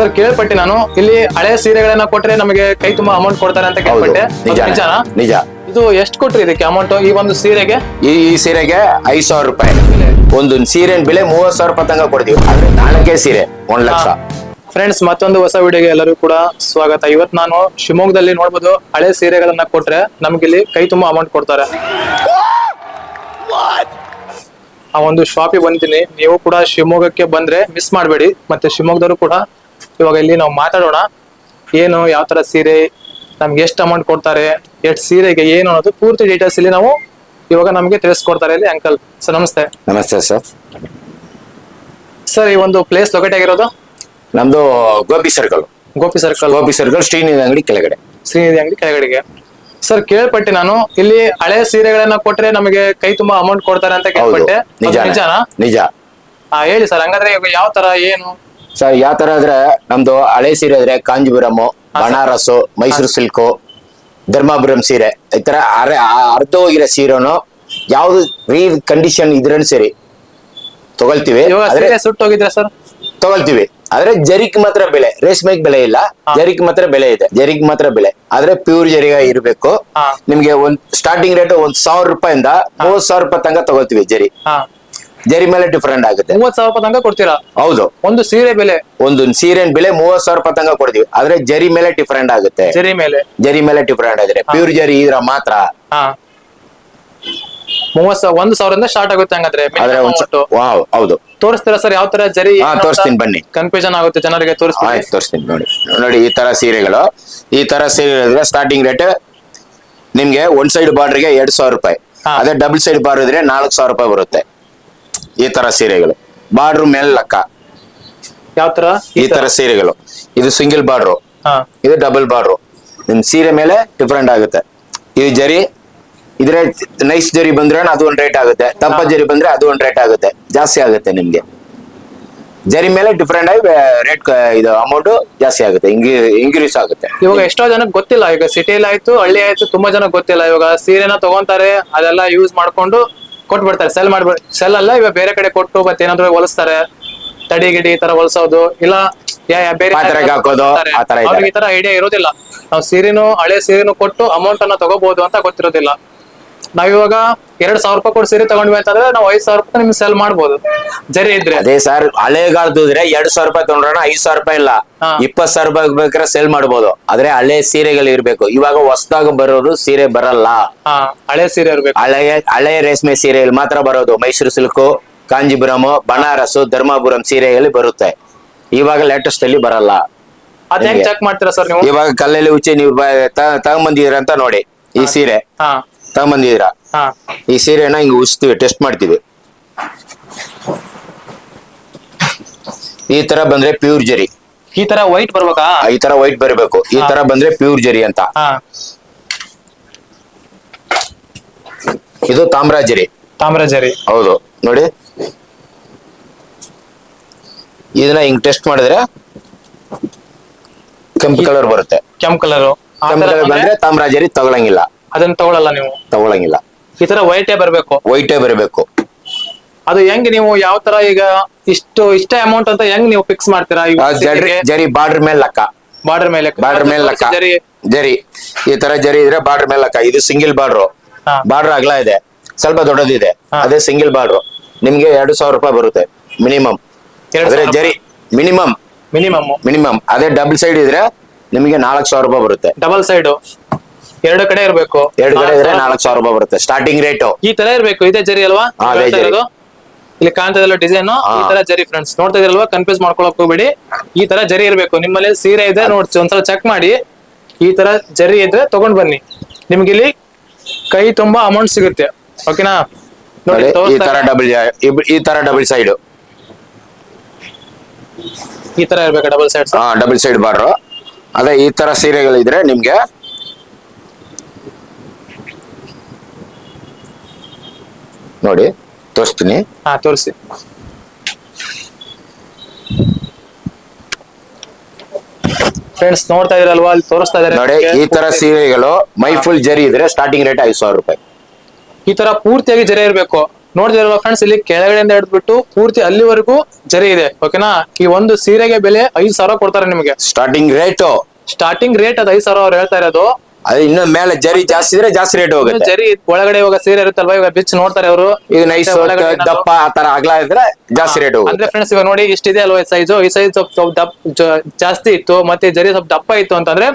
Sir ಕೇಳ್ಪಟ್ಟೆ ನಾನು. ಇಲ್ಲಿ ಹಳೆ ಸೀರೆಗಳನ್ನ ಕೊಟ್ರೆ ನಮಗೆ ಕೈ ತುಂಬಾ ಅಮೌಂಟ್ ಕೊಡ್ತಾರೆ ಅಂತ ಕೇಳ್ಪಟ್ಟೆ. ನಿಜ ಅದು ನಿಜಾನಾ? ನಿಜ. ಇದು ಎಷ್ಟು ಕೊಟ್ರಿ ಇದಕ್ಕೆ ಅಮೌಂಟ್ ಈ ಒಂದು ಸೀರೆಗೆ? ಈ ಈ ಸೀರೆಗೆ ಐದ್ ಸಾವಿರ ರೂಪಾಯಿ. ಒಂದು ಸೀರೆ ಬೆಲೆ ಮೂವತ್ ಸಾವಿರ ರೂಪಾಯಿ ತಂಗ ಕೊಡ್ತೀವಿ. ಆದ್ರೆ ನಾಲ್ಕೇ ಸೀರೆ ಒಂದ್ ಲಕ್ಷ. ಫ್ರೆಂಡ್ಸ್ ಮತ್ತೊಂದು ಹೊಸ ವಿಡಿಯೋಗೆ ಎಲ್ಲರೂ ಕೂಡ ಸ್ವಾಗತ. ಇವತ್ತು ನಾನು ಶಿವಮೊಗ್ಗದಲ್ಲಿ ನೋಡ್ಬೋದು ಹಳೆ ಸೀರೆಗಳನ್ನ ಕೊಟ್ರೆ ನಮ್ಗೆ ಇಲ್ಲಿ ಕೈ ತುಂಬಾ ಅಮೌಂಟ್ ಕೊಡ್ತಾರೆ. ಆ ಒಂದು ಶಾಪಿಗೆ ಬಂದಿದ್ದೀನಿ. ನೀವು ಕೂಡ ಶಿವಮೊಗ್ಗಕ್ಕೆ ಬಂದ್ರೆ ಮಿಸ್ ಮಾಡಬೇಡಿ. ಮತ್ತೆ ಶಿವಮೊಗ್ಗದವರು ಕೂಡ ಇವಾಗ ಇಲ್ಲಿ ನಾವು ಮಾತಾಡೋಣ ಏನು ಯಾವ ತರ ಸೀರೆ ನಮ್ಗೆ ಎಷ್ಟು ಅಮೌಂಟ್ ಕೊಡ್ತಾರೆ ಎಷ್ಟು ಸೀರೆಗೆ ಏನು ಅನ್ನೋದು ಪೂರ್ತಿ ಡೀಟೇಲ್ಸ್ ಇಲ್ಲಿ ನಾವು ಇವಾಗ ನಮಗೆ ತಿಳಿಸ್ಕೊಡ್ತಾರೆ ಇಲ್ಲಿ ಅಂಕಲ್ ಸರ್ ನಮಸ್ತೆ. ನಮಸ್ತೆ ಸರ್ ಸರ್ ಈ ಒಂದು ಪ್ಲೇಸ್ ಲೊಕೇಟ್ ಆಗಿರೋದು? ನಮ್ದು Gopi circle Gopi circle Gopi circle Shrinidhi ಅಂಗಡಿ ಕೆಳಗಡೆ. ಶ್ರೀನಿಧಿ ಅಂಗಡಿ ಕೆಳಗಡೆಗೆ. ಸರ್ ಕೇಳ್ಪಟ್ಟೆ ನಾನು. ಇಲ್ಲಿ ಹಳೆ ಸೀರೆಗಳನ್ನ ಕೊಟ್ರೆ ನಮಗೆ ಕೈ ತುಂಬಾ ಅಮೌಂಟ್ ಕೊಡ್ತಾರೆ ಅಂತ ಕೇಳ್ಪಟ್ಟೆ. ನಿಜ ನಿಜಾನಾ? ನಿಜ. ಹಾ ಹೇಳಿ ಸರ್ ಹಂಗಾದ್ರೆ ಯಾವ ತರ ಏನು? ಸರ್ ಯಾವ ತರ ಆದ್ರೆ ನಮ್ದು ಹಳೆ ಸೀರೆ ಆದ್ರೆ ಕಾಂಜಿಪುರಮ್ ಬನಾರಸ್ ಮೈಸೂರು ಸಿಲ್ಕು ಧರ್ಮಾಪುರಂ ಸೀರೆ. ಈ ತರ ಅರೆ ಅರ್ಧ ಹೋಗಿರೋ ಸೀರೆನು ಯಾವ್ದು ರೀ ಕಂಡೀಷನ್ ಇದ್ರೂ ಸರಿ ತಗೊಳ್ತೀವಿ. ಆದ್ರೆ ಸೀರೆ ಸುಟ್ಟು ಹೋಗಿದ್ರೆ ಸರ್? ತಗೊಳ್ತೀವಿ. ಆದ್ರೆ ಜರಿಕ್ ಮಾತ್ರ ಬೆಲೆ ರೇಷ್ಮೆಗೆ ಬೆಲೆ ಇಲ್ಲ. ಜರಿಕ್ ಮಾತ್ರ ಬೆಲೆ ಇದೆ. ಜರಿಕ್ ಮಾತ್ರ ಬೆಲೆ. ಆದ್ರೆ ಪ್ಯೂರ್ ಜರಿಗ ಇರಬೇಕು. ನಿಮ್ಗೆ ಒಂದ್ ಸ್ಟಾರ್ಟಿಂಗ್ ರೇಟ್ ಒಂದ್ ಸಾವಿರ ರೂಪಾಯಿಂದ ಮೂವತ್ ಸಾವಿರ ರೂಪಾಯಿ ತನಕ ತಗೊಳ್ತೀವಿ ಜರಿ. ಜರಿ ಮೇಲೆ ಡಿಫರೆಂಟ್ ಆಗುತ್ತೆ. ಮೂವತ್ ಸಾವಿರ ರೂಪಾಯಿ ತನಕ ಕೊಡ್ತೀರಾ? ಹೌದು. ಒಂದು ಸೀರೆ ಬೆಲೆ? ಒಂದು ಸೀರೆನ್ ಬೆಲೆ ಮೂವತ್ ಸಾವಿರ ರೂಪಾಯಿ ತನಕ ಕೊಡ್ತೀವಿ. ಆದ್ರೆ ಜರಿ ಮೇಲೆ ಡಿಫರೆಂಟ್ ಆಗುತ್ತೆ. ಜರಿ ಮೇಲೆ? ಜರಿ ಮೇಲೆ ಡಿಫರೆಂಟ್ ಆಗಿದೆ. ಪ್ಯೂರ್ ಜರಿ ಇದ್ರ ಮಾತ್ರ. ಹಾ. ಮೂವತ್ ಸಾವಿರ ಒಂದು ಸಾವಿರದಿಂದ ಸ್ಟಾರ್ಟ್ ಆಗುತ್ತೆ ಹಂಗಾದ್ರೆ. ಆದ್ರೆ ಹೌದು. ತೋರಿಸ್ತೀರಾ ಸರ್ ಯಾವ ತರ ಜರಿ ಹಾ, ತೋರಿಸ್ತೀನಿ ಬನ್ನಿ. ಕನ್ಫ್ಯೂಷನ್ ಆಗುತ್ತೆ ಜನರಿಗೆ ತೋರಿಸ್ತೀನಿ. ಆಯ್ತು ತೋರಿಸ್ತೀನಿ ನೋಡಿ. ನೋಡಿ ಈ ತರ ಸೀರೆಗಳು. ಈ ತರ ಸೀರೆ ಸ್ಟಾರ್ಟಿಂಗ್ ರೇಟ್ ನಿಮ್ಗೆ ಒಂದ್ ಸೈಡ್ ಬಾರ್ಡರ್ಗೆ ಎರಡ್ ಸಾವಿರ ರೂಪಾಯಿ. ಹಾ. ಅದೇ ಡಬಲ್ ಸೈಡ್ ಬಾರ್ಡರ್ ಇದ್ರೆ ನಾಲ್ಕು ಸಾವಿರ ರೂಪಾಯಿ ಬರುತ್ತೆ. ಈ ತರ ಸೀರೆಗಳು. ಬಾರ್ಡ್ರು ಮೇಲೆ ಲೆಕ್ಕ. ಯಾವ ತರ? ಈ ತರ. ಸೀರೆಗಳು. ಇದು ಸಿಂಗಲ್ ಬಾರ್ಡ್ರು. ಹಾ. ಇದು ಡಬಲ್ ಬಾರ್ಡ್ರು. ನಿಮ್ ಸೀರೆ ಮೇಲೆ ಡಿಫ್ರೆಂಟ್ ಆಗುತ್ತೆ. ಇದು ಜರಿ ಇದ್ರೆ ನೈಸ್ ಜರಿ ಬಂದ್ರೆ ಅದು ಒಂದ್ ರೇಟ್ ಆಗುತ್ತೆ. ದಪ್ಪ ಜರಿ ಬಂದ್ರೆ ಅದು ಒಂದ್ ರೇಟ್ ಆಗುತ್ತೆ. ಜಾಸ್ತಿ ಆಗುತ್ತೆ ನಿಮ್ಗೆ. ಜರಿ ಮೇಲೆ ಡಿಫ್ರೆಂಟ್ ಆಗಿ ರೇಟ್ ಇದು ಅಮೌಂಟ್ ಜಾಸ್ತಿ ಆಗುತ್ತೆ. ಇಂಕ್ರೀಸ್ ಆಗುತ್ತೆ. ಇವಾಗ ಎಷ್ಟೋ ಜನಕ್ಕೆ ಗೊತ್ತಿಲ್ಲ. ಈಗ ಸಿಟಿಲಿ ಆಯ್ತು ಹಳ್ಳಿ ಆಯ್ತು ತುಂಬಾ ಜನಕ್ಕೆ ಗೊತ್ತಿಲ್ಲ. ಇವಾಗ ಸೀರೆನ ತಗೊಂತಾರೆ ಅದೆಲ್ಲ ಯೂಸ್ ಮಾಡ್ಕೊಂಡು ಕೊಟ್ಬಿಡ್ತಾರೆ. ಸೆಲ್ ಮಾಡ್ಬಿಡ್ ಸೆಲ್ ಅಲ್ಲ ಇವಾಗ ಬೇರೆ ಕಡೆ ಕೊಟ್ಟು ಮತ್ತೆ ಏನಾದ್ರು ಹೊಲಿಸ್ತಾರೆ. ತಡಿ ಗಿಡಿ ಈ ತರ ಹೊಲ್ಸೋದು. ಇಲ್ಲ ಬೇರೆ ಪಾತ್ರೆಗೆ ಹಾಕೋದು, ಆ ತರ. ಅವ್ರಿಗೆ ಈ ತರ ಐಡಿಯಾ ಇರೋದಿಲ್ಲ. ನಾವು ಸೀರೆನು ಹಳೆ ಸೀರೆನು ಕೊಟ್ಟು ಅಮೌಂಟ್ ಅನ್ನ ತಗೋಬಹುದು ಅಂತ ಗೊತ್ತಿರೋದಿಲ್ಲ. ನಾವಿವಾಗ ಎರಡ್ ಸಾವಿರ ರೂಪಾಯಿ ಕೊಡ್ ಸೀರೆ ತಗೊಂಡ್ವಿ ಅಂತಂದ್ರೆ ನಾವು ಐದ್ ಸಾವಿರ ರೂಪಾಯಿ ನಿಮ್ಗೆ ಸೆಲ್ ಮಾಡ್ಬೋದು. ಜರಿ ಇದ್ರೆ. ಅದೇ ಸರ್ ಹಳೆಗಾಲದಿದ್ರೆ ಎರಡ್ ಸಾವಿರ ರೂಪಾಯಿ ತಗೊಂಡ್ರ ಐದ್ ಸಾವಿರ ರೂಪಾಯಿ ಇಲ್ಲ. ಇಪ್ಪತ್ ಸಾವಿರ ರೂಪಾಯಿ ಬೇಕಾದ್ರೆ ಸೇಲ್ ಮಾಡ್ಬೋದು. ಆದ್ರೆ ಹಳೆ ಸೀರೆಗಳು ಇರ್ಬೇಕು. ಇವಾಗ ಹೊಸದಾಗ ಬರೋದು ಸೀರೆ ಬರಲ್ಲ. ಹಳೆ ಸೀರೆ ಇರ್ಬೇಕು. ಹಳೆ ಹಳೆ ರೇಷ್ಮೆ ಸೀರೆಯಲ್ಲಿ ಮಾತ್ರ ಬರೋದು. ಮೈಸೂರು ಸಿಲ್ಕು ಕಾಂಜಿಪುರಂ ಬನಾರಸ್ ಧರ್ಮಾಪುರಂ ಸೀರೆಯಲ್ಲಿ ಬರುತ್ತೆ. ಇವಾಗ ಲೇಟೆಸ್ಟ್ ಅಲ್ಲಿ ಬರಲ್ಲ. ಅದ್ ಚೆಕ್ ಮಾಡ್ತೀರಾ ಸರ್ ನೀವು? ಇವಾಗ ಕಲ್ಲಲ್ಲಿ ಉಚ್ಚೆ ನೀವು ತಗೊಂಡ್ ಬಂದಿದ್ರ ಅಂತ ನೋಡಿ ಈ ಸೀರೆ. ತಗೊಂಬಂದಿದ್ದೀರ ಹಾ. ಈ ಸೀರೆನ ಹಿಂಗ್ ಉಚ್ತೀವಿ ಟೆಸ್ಟ್ ಮಾಡ್ತೀವಿ. ಈ ತರ ಬಂದ್ರೆ ಪ್ಯೂರ್ ಜರಿ ಈ ತರ ವೈಟ್ ಬರ್ಬೇಕಾ? ಈ ತರ ವೈಟ್ ಬರಬೇಕು. ಈ ತರ ಬಂದ್ರೆ ಪ್ಯೂರ್ ಜರಿ ಅಂತ. ಹಾ. ಇದು ತಾಮ್ರ ಜರಿ ತಾಮ್ರ ಜರಿ ಹೌದು ನೋಡಿ. ಇದನ್ನ ಹಿಂಗ್ ಟೆಸ್ಟ್ ಮಾಡಿದ್ರೆ ಕೆಂಪು ಕಲರ್ ಬರುತ್ತೆ. ಕೆಂಪ್ ಕಲರ್ ಕೆಂಪು ಕಲರ್ ಬಂದ್ರೆ ತಾಮ್ರ ಜರಿ ತಗೊಳಂಗಿಲ್ಲ. ಅದನ್ನ ತಗೊಳಲ್ಲ ನೀವು? ತಗೊಳಂಗಿಲ್ಲ. ಈ ತರ ವೈಟೇ ಬರ್ಬೇಕು? ವೈಟೇ ಬರಬೇಕು. ಅದು ಹೆಂಗ್ ನೀವು ಯಾವ ತರ ಈಗ ಇಷ್ಟು ಇಷ್ಟ ಅಮೌಂಟ್ ಅಂತ ಹೆಂಗ್ ನೀವು ಫಿಕ್ಸ್ ಮಾಡ್ತೀರಾ ಜರಿ ಜರಿ ಬಾರ್ಡರ್ ಮೇಲೆ ಲೆಕ್ಕ. ಬಾರ್ಡರ್ ಮೇಲೆ ಬಾರ್ಡರ್ ಮೇಲೆ ಲೆಕ್ಕ. ಜರಿ. ಜರಿ. ಈ ತರ ಜರಿ ಇದ್ರೆ ಬಾರ್ಡರ್ ಮೇಲೆ ಲೆಕ್ಕ. ಇದು ಸಿಂಗಲ್ ಬಾರ್ಡ್ರು. ಹಾ. ಬಾರ್ಡರ್ ಅಗಲ ಇದೆ. ಸ್ವಲ್ಪ ದೊಡ್ಡದಿದೆ. ಅದೇ ಸಿಂಗಲ್ ಬಾರ್ಡ್ರು. ನಿಮ್ಗೆ ಎರಡು ಸಾವಿರ ರೂಪಾಯಿ ಬರುತ್ತೆ. ಮಿನಿಮಮ್. ಎರಡ್ ಅದ್ರೆ ಸಾವಿರ ಜರಿ. ಮಿನಿಮಮ್. Minimum minimum. ಅದೇ ಡಬಲ್ ಸೈಡ್ ಇದ್ರೆ ನಿಮಗೆ ನಾಲ್ಕು ಸಾವಿರ ರೂಪಾಯಿ ಬರುತ್ತೆ. Double side. ಎರಡು ಕಡೆ ಇರ್ಬೇಕು. ಎರಡು ಕಡೆ ಇದ್ರೆ ನಾಲ್ಕು ಸಾವಿರ ರೂಪಾಯಿ ಬರುತ್ತೆ. ಸ್ಟಾರ್ಟಿಂಗ್ ರೇಟ್ ಈ ತರ ಇರ್ಬೇಕು. ಇದೇ ಜರಿ ಅಲ್ವಾ? ಹಾ, ಅದೇ ಜರಿ. ಇರೋದು? ಇಲ್ಲಿ ಕಾಣ್ತಾ ಇದೆಲ್ಲ ಡಿಸೈನ್ ಹಾ. ಈ ತರ ಜರಿ ಫ್ರೆಂಡ್ಸ್ ನೋಡ್ತಾ ಇದ್ರಲ್ವಾ? ಕನ್ಫ್ಯೂಸ್ ಮಾಡ್ಕೊಳಕ್ ಹೋಗ್ಬೇಡಿ. ಈ ತರ ಜರಿ ಇರ್ಬೇಕು. ನಿಮ್ಮಲ್ಲಿ ಸೀರೆ ಇದೆ ನೋಡ್ಸಿ. ಒಂದ್ಸಲ ಚೆಕ್ ಮಾಡಿ. ಈ ತರ ಜರಿ ಇದ್ರೆ ತಗೊಂಡ್ ಬನ್ನಿ. ನಿಮ್ಗೆ ಇಲ್ಲಿ ಕೈ ತುಂಬಾ ಅಮೌಂಟ್ ಸಿಗುತ್ತೆ. ಓಕೆನಾ ನೋಡಿ ಈ ತೋರಿಸ್ತಾ ತರ ಡಬಲ್ ಈ ತರ ಡಬಲ್ ಸೈಡ್ ಈ ತರ ಇರ್ಬೇಕು ಡಬಲ್ ಸೈಡ್ಸ್ ಹಾ ಡಬಲ್ ಸೈಡ್ ಬಾರ್ಡ್ರು ಅದೇ ಈ ತರ ಸೀರೆಗಳಿದ್ರೆ ನಿಮ್ಗೆ ನೋಡಿ ತೋರಿಸ್ತೀನಿ. ಹಾ ತೋರಿಸಿ. ಫ್ರೆಂಡ್ಸ್ ನೋಡ್ತಾ ಇದ್ರಲ್ವಾ? ಅಲ್ಲಿ ತೋರಿಸ್ತಾ ಇದಾರೆ ನೋಡಿ ಈ ತರ ಸೀರೆಗಳು ಮೈ ಫುಲ್ ಜರಿ ಇದ್ರೆ ಸ್ಟಾರ್ಟಿಂಗ್ ರೇಟ್ ಐದು ಸಾವಿರ ರೂಪಾಯಿ. ಈ ತರ ಪೂರ್ತಿಯಾಗಿ ಜರಿ ಇರ್ಬೇಕು. ನೋಡಿದ್ರಲ್ವಾ ಫ್ರೆಂಡ್ಸ್ ಇಲ್ಲಿ ಕೆಳಗಡೆಯಿಂದ ಹಿಡಿದ್ಬಿಟ್ಟು ಪೂರ್ತಿ ಅಲ್ಲಿವರೆಗೂ ಜರಿ ಇದೆ ಓಕೆನಾ ಈ ಒಂದು ಸೀರೆಗೆ ಬೆಲೆ ಐದು ಸಾವಿರ ಕೊಡ್ತಾರೆ ನಿಮಗೆ. ಸ್ಟಾರ್ಟಿಂಗ್ ರೇಟ್ ಸ್ಟಾರ್ಟಿಂಗ್ ರೇಟ್ ಅದು ಐದು ಸಾವಿರ ಅವ್ರು ಹೇಳ್ತಾ ಇರೋದು. ಅದು ಇನ್ನು ಮೇಲೆ ಜರಿ ಜಾಸ್ತಿ ಇದ್ರೆ ಜಾಸ್ತಿ ರೇಟ್ ಹೋಗುತ್ತೆ. ಜರಿ ಒಳಗಡೆ ಇವಾಗ ಸೀರೆ ಇರುತ್ತಲ್ವಾ? ಇವಾಗ ಬಿಚ್ ನೋಡ್ತಾರೆ ಅವರು. ಇದು ನೈಸ್ ದಪ್ಪ ಆ ತರ ಅಗಲ ಇದ್ರೆ ಜಾಸ್ತಿ ರೇಟ್ ಹೋಗುತ್ತೆ. ಅಂದ್ರೆ ಫ್ರೆಂಡ್ಸ್ ಇವಾಗ ನೋಡಿ ಇಷ್ಟಿದೆ ಅಲ್ವಾ ಸೈಜು ಈ ಸೈಜ್ ಸ್ವಲ್ಪ ಸ್ವಲ್ಪ ದಪ್ಪ ಜಾಸ್ತಿ ಇತ್ತು ಮತ್ತೆ ಜರಿ ಸ್ವಲ್ಪ ದಪ್ಪ ಇತ್ತು ಅಂತಂದ್ರೆ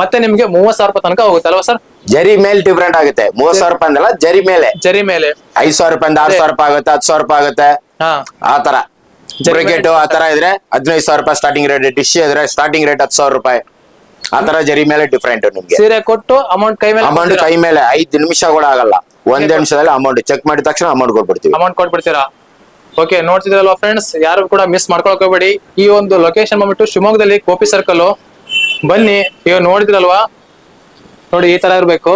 ಮತ್ತೆ ನಿಮ್ಗೆ ಮೂವತ್ ಸಾವಿರ ರೂಪಾಯಿ ತನಕ ಹೋಗುತ್ತೆ ಅಲ್ವಾ ಸರ್ ಜರಿ ಮೇಲೆ ಡಿಫ್ರೆಂಟ್ ಆಗುತ್ತೆ. ಮೂವತ್ ಸಾವಿರ ರೂಪಾಯಿ ಅಂದಲ್ಲ ಜರಿ ಮೇಲೆ. ಜರಿ ಮೇಲೆ. ಐದ್ ಸಾವಿರ ರೂಪಾಯಿ ಆರ್ ಸಾವಿರ ರೂಪಾಯಿ ಆಗುತ್ತೆ ಹತ್ತು ಸಾವಿರ ರೂಪಾಯಿ ಆಗುತ್ತೆ. ಹಾ. ಆ ತರ. ಜರಿ ಬ್ರಿಕೆಟ್ ಆ ತರ ಇದ್ರೆ ಹದಿನೈದು ಸಾವಿರ ರೂಪಾಯಿ ಸ್ಟಾರ್ಟಿಂಗ್ ರೇಟ್ ಡಿಶ್ ಇದ್ರೆ ಸ್ಟಾರ್ಟಿಂಗ್ ರೇಟ್ ಹತ್ತು ಸಾವಿರ ರೂಪಾಯಿ. ಆ ತರ ಜರಿ ಮೇಲೆ ಡಿಫ್ರೆಂಟ್ ನಿಮ್ಗೆ. ಸೀರೆ ಕೊಟ್ಟು ಅಮೌಂಟ್ ಕೈ ಮೇಲೆ ಅಮೌಂಟ್ ಕೈ ಮೇಲೆ ಐದು ನಿಮಿಷ ಕೂಡ ಆಗಲ್ಲ. ಒಂದ್ ನಿಮಿಷದಲ್ಲಿ ಅಮೌಂಟ್ ಚೆಕ್ ಮಾಡಿದ ತಕ್ಷಣ ಅಮೌಂಟ್ ಕೊಟ್ಬಿಡ್ತೀವಿ. ಅಮೌಂಟ್ ಕೊಟ್ಬಿಡ್ತೀರಾ? ಓಕೆ ನೋಡ್ತಿದ್ರಲ್ವಾ ಫ್ರೆಂಡ್ಸ್ ಯಾರು ಕೂಡ ಮಿಸ್ ಮಾಡ್ಕೊಳಕ್ ಹೋಗ್ಬೇಡಿ. ಈ ಒಂದು ಲೊಕೇಶನ್ ಬಂದ್ಬಿಟ್ಟು ಶಿವಮೊಗ್ಗದಲ್ಲಿ ಕೋಪಿ ಸರ್ಕಲ್ ಬನ್ನಿ ಇವ್ ನೋಡಿದ್ರಲ್ವಾ ನೋಡಿ ಈ ತರ ಇರ್ಬೇಕು.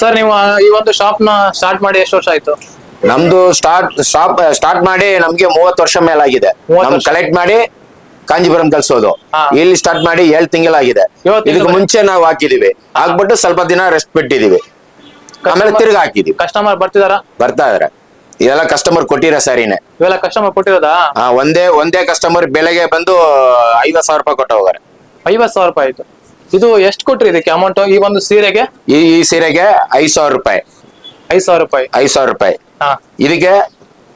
ಸರ್ ನೀವು ಈ ಒಂದು ಶಾಪ್ನ ಸ್ಟಾರ್ಟ್ ಮಾಡಿ ಎಷ್ಟು ವರ್ಷ ಆಯ್ತು? ನಮ್ದು ಸ್ಟಾರ್ಟ್ ಶಾಪ್ ಸ್ಟಾರ್ಟ್ ಮಾಡಿ ನಮ್ಗೆ ಮೂವತ್ತು ವರ್ಷ ಮೇಲಾಗಿದೆ. ನಮ್. ಕಲೆಕ್ಟ್ ಮಾಡಿ ಕಾಂಜಿಪುರಂ ಕಲ್ಸೋದು ಇಲ್ಲಿ ಸ್ಟಾರ್ಟ್ ಮಾಡಿ ಏಳ್ ತಿಂಗಳಾಗಿದೆ ಇದಕ್ಕೆ ಮುಂಚೆ ನಾವು ಹಾಕಿದೀವಿ. ಹಾಕ್ಬಿಟ್ಟು ಸ್ವಲ್ಪ ದಿನ ರೆಸ್ಟ್ ಬಿಟ್ಟಿದೀವಿ. ಆಮೇಲೆ ತಿರ್ಗಿ ಹಾಕಿದೀವಿ. ಕಸ್ಟಮರ್ ಬರ್ತಿದಾರ? ಬರ್ತಾ ಇದಾರೆ. ಇದೆಲ್ಲ ಕಸ್ಟಮರ್ ಕೊಟ್ಟಿರೋ ಸರಿನೆ. ಇವೆಲ್ಲ ಕಸ್ಟಮರ್ ಕೊಟ್ಟಿರೋದಾ? ಆ, ಒಂದೇ ಒಂದೇ ಕಸ್ಟಮರ್ ಬೆಲೆಗೆ ಬಂದು ಐವತ್ ಸಾವಿರ ರೂಪಾಯಿ ಕೊಟ್ಟು ಹೋಗಾರೆ. ಐವತ್ ಸಾವಿರ ರೂಪಾಯಿ ಆಯ್ತು. ಇದು ಎಷ್ಟು ಕೊಟ್ರಿ ಇದಕ್ಕೆ ಅಮೌಂಟ್ ಈ ಒಂದು ಸೀರೆಗೆ? ಈ ಈ ಸೀರೆಗೆ ಐದ್ ಸಾವಿರ ರೂಪಾಯಿ. ಐದ್ ಸಾವಿರ ರೂಪಾಯಿ. ಐದ್ ಸಾವಿರ ರೂಪಾಯಿ. ಹಾ. ಇದಕ್ಕೆ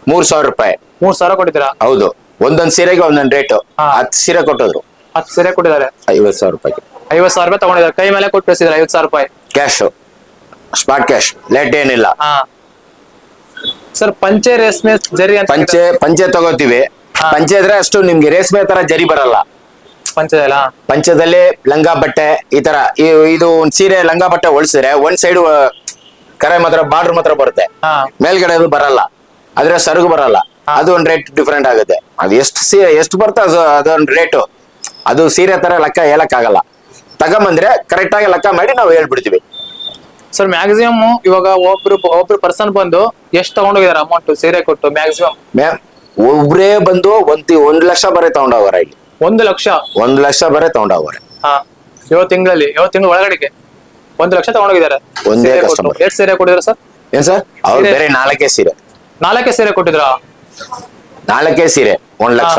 ಮೂರ್ ಸಾವಿರ ರೂಪಾಯಿ. ಮೂರ್ ಸಾವಿರ ಕೊಟ್ಟಿದ್ದೀರಾ? ಹೌದು. ಒಂದೊಂದ್ ಸೀರೆಗೆ ಒಂದೊಂದ್ ರೇಟ್. ಹತ್ತು ಸೀರೆ ಕೊಟ್ಟಿದ್ರು. ಹತ್ತು ಸೀರೆ ಕೊಟ್ಟಿದ್ದಾರೆ. ಐವತ್ ಸಾವಿರ ರೂಪಾಯಿ ಐವತ್ ಸಾವಿರ ರೂಪಾಯಿ ತಗೊಂಡಿದ್ದಾರೆ. ಕೈ ಮೇಲೆ ಕೊಟ್ಟು ಕಳಿಸಿದ್ರೆ ಐವತ್ ಸಾವಿರ ರೂಪಾಯಿ. ಕ್ಯಾಶ್ ಸ್ಪಾಟ್ ಕ್ಯಾಶ್ ಲೇಟ್ ಏನಿಲ್ಲ. ಸರ್ ಪಂಚೆ ರೇಷ್ಮೆ ಜರಿ ಅಂತ ಪಂಚೆ ಪಂಚೆ ತಗೋತೀವಿ. ಪಂಚೆ ಇದ್ರೆ ಅಷ್ಟು ನಿಮ್ಗೆ ರೇಷ್ಮೆ ತರ ಜರಿ ಬರಲ್ಲ. ಪಂಚದಲ್ಲ? ಪಂಚದಲ್ಲಿ ಲಂಗ ಬಟ್ಟೆ ಈ ತರ. ಇದು ಒಂದ್ ಸೀರೆ ಲಂಗ ಬಟ್ಟೆ ಹೊಲ್ಸಿದ್ರೆ ಒಂದ್ ಸೈಡ್ ಕರೆ ಮಾತ್ರ ಬಾರ್ಡರ್ ಮಾತ್ರ ಬರುತ್ತೆ. ಮೇಲ್ಗಡೆ ಅದು ಬರಲ್ಲ. ಆದ್ರೆ ಸರಗು ಬರಲ್ಲ. ಅದು ಒಂದ್ ರೇಟ್ ಡಿಫ್ರೆಂಟ್ ಆಗುತ್ತೆ. ಅದು ಎಷ್ಟು ಸೀರೆ ಎಷ್ಟು ಬರ್ತಾ ಅದು ಅದೊಂದು ರೇಟು ಅದು ಸೀರೆ ತರ ಲೆಕ್ಕ ಹೇಳಕ್ ಆಗಲ್ಲ. ತಗೊಂಬಂದ್ರೆ ಕರೆಕ್ಟ್ ಆಗಿ ಲೆಕ್ಕ ಮಾಡಿ ನಾವು ಹೇಳ್ಬಿಡ್ತೀವಿ. ಸರ್ ಮ್ಯಾಕ್ಸಿಮಮ್ ಇವಾಗ ಒಬ್ರು ಒಬ್ರು ಪರ್ಸನ್ ಬಂದು ಎಷ್ಟು ತಗೊಂಡೋಗಿದಾರೆ ಅಮೌಂಟ್ ಸೀರೆ ಕೊಟ್ಟು ಮ್ಯಾಕ್ಸಿಮಮ್ ಮ್ಯಾಮ್ ಒಬ್ರೇ ಬಂದು ಒಂದ್ ಒಂದ್ ಲಕ್ಷ ಬರೀ ತಗೊಂಡವರ ಇಲ್ಲಿ. ಒಂದು ಲಕ್ಷ? ಒಂದ್ ಲಕ್ಷ ಬರೀ ತಗೊಂಡವರ ಹಾ. ಏಳು ತಿಂಗಳಲ್ಲಿ ಏಳು ತಿಂಗಳು ಒಳಗಡೆಗೆ ಒಂದ್ ಲಕ್ಷ ತಗೊಂಡೋಗಿದ್ದಾರೆ ಒಂದೇ ಸೀರೆ ಕೊಟ್ಟು. customer. ಎಷ್ಟು ಸೀರೆ ಕೊಟ್ಟಿದ್ರು ಸರ್? ಏನ್ ಸರ್? ಅವ್ರು ಬೇರೆ ನಾಲ್ಕೇ ಸೀರೆ. ನಾಲ್ಕೇ ಸೀರೆ ಕೊಟ್ಟಿದ್ರಾ? ನಾಲ್ಕೇ ಸೀರೆ ಒಂದ್ ಲಕ್ಷ.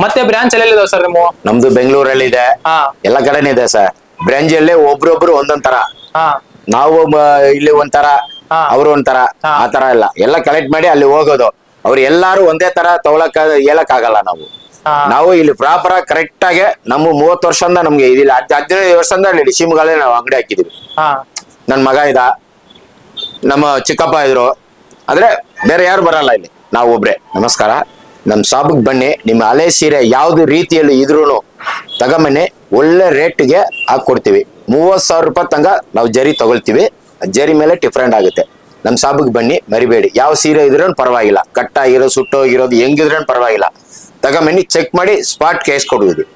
ಮತ್ತೆ ಬ್ರಾಂಚ್ ಎಲ್ಲೆಲ್ಲಿದಾವೆ ಸರ್ ನಿಮ್ಮ ನಮ್ದು ಬೆಂಗಳೂರಲ್ಲಿ ಇದೆ ಹಾ. ಎಲ್ಲ ಕಡೆನೇ ಇದೆ ಸರ್ ಬ್ರಾಂಚ್ ಅಲ್ಲಿ ಒಬ್ರೊಬ್ರು ಒಂದೊಂದ್ ತರ ಹಾ. ನಾವು ಮ- ಇಲ್ಲಿ ಒಂಥರ ಅವ್ರು ಅವರು ಒಂಥರ ಹಾ. ಆ ತರ ಎಲ್ಲ ಎಲ್ಲ ಕಲೆಕ್ಟ್ ಮಾಡಿ ಅಲ್ಲಿ ಹೋಗೋದು. ಅವ್ರು ಎಲ್ಲಾರು ಒಂದೇ ತರ ತಗೊಳಕ್ ಹೇಳಕ್ ಆಗಲ್ಲ ನಾವು. ಹಾ. ನಾವು ಇಲ್ಲಿ ಪ್ರಾಪರ್ ಕರೆಕ್ಟ್ ಆಗಿ ನಮ್ಮ ಮೂವತ್ತು ವರ್ಷದಿಂದ ನಮ್ಗೆ ಇದಿಲ್ಲ. ಹದ್- ಹದಿನೈದು ವರ್ಷದಿಂದ ಇಲ್ಲಿ ಶಿವಮೊಗ್ಗಲ್ಲೇ ನಾವು ಅಂಗಡಿ ಹಾಕಿದೀವಿ ಹಾ. ನನ್ ಮಗ ಇದ. ನಮ್ಮ ಚಿಕ್ಕಪ್ಪ ಇದ್ರು. ಆದ್ರೆ ಬೇರೆ ಯಾರು ಬರಲ್ಲ ಇಲ್ಲಿ. ನಾವು ಒಬ್ರೆ. ನಮಸ್ಕಾರ. ನಮ್ ಶಾಪಿಗೆ ಬನ್ನಿ. ನಿಮ್ಮ ಹಳೆ ಸೀರೆ ಯಾವ್ದು ರೀತಿಯಲ್ಲಿ ಇದ್ರೂ ತಗೊಂಬನ್ನಿ. ಒಳ್ಳೆ ರೇಟ್ಗೆ ಹಾಕೊಡ್ತೀವಿ ಮೂವತ್ ಸಾವಿರ ರೂಪಾಯಿ ತಂಗ ನಾವು ಜರಿ ತಗೊಳ್ತೀವಿ. ಜರಿ ಮೇಲೆ ಡಿಫ್ರೆಂಟ್ ಆಗುತ್ತೆ. ನಮ್ ಶಾಪಿಗೆ ಬನ್ನಿ. ಮರಿಬೇಡಿ. ಯಾವ ಸೀರೆ ಇದ್ರೂ ಪರವಾಗಿಲ್ಲ. ಕಟ್ಟಾಗಿರೋ ಸುಟ್ಟೋಗಿರೋದು ಹೆಂಗಿದ್ರೂ ಪರವಾಗಿಲ್ಲ. ತಗೊಂಬನ್ನಿ. ಚೆಕ್ ಮಾಡಿ ಸ್ಪಾಟ್ ಕೇಸ್ ಕೊಡುವುದು.